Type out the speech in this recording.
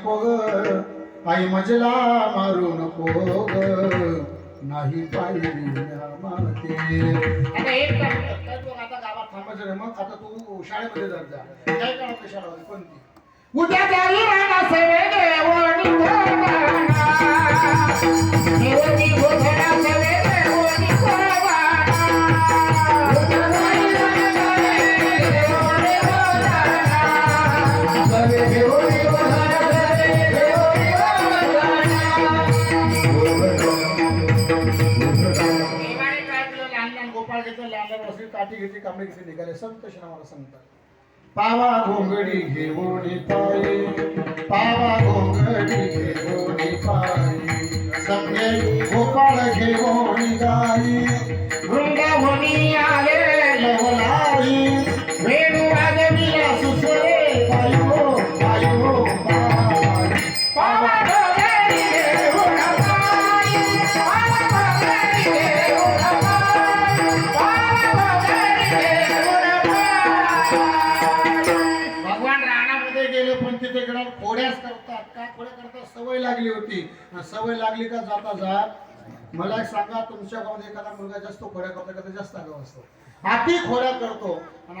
नको ग आई मजला मारू नको ग नाही पाहिजे माते आता एक काम कर. काय तू आता गावात थांबायचं रे मग आता तू शाळेमध्ये जात जा. काय काढत शाळेमध्ये कोणती? उद्या सवे लहान लहान वसरी काठी घेतली कांबळे घेतली निघाले संत मला सांगतात. पावा घोंगडी घेऊन पायी पावा घोंगडी घेऊन पायी सगळे गोपाळ घेऊन गाई वृंदावनी आले रानामध्ये गेले पण तिथे गेला खोड्याच करतात. का खोड्या करता सवय लागली होती. सवय लागली का जाता जात मला एक सांगा तुमच्या गावात एखादा मुलगा जास्त खोड्या करतो का? जास्त आगाव असतो. हाती खोड्या करतो. आणि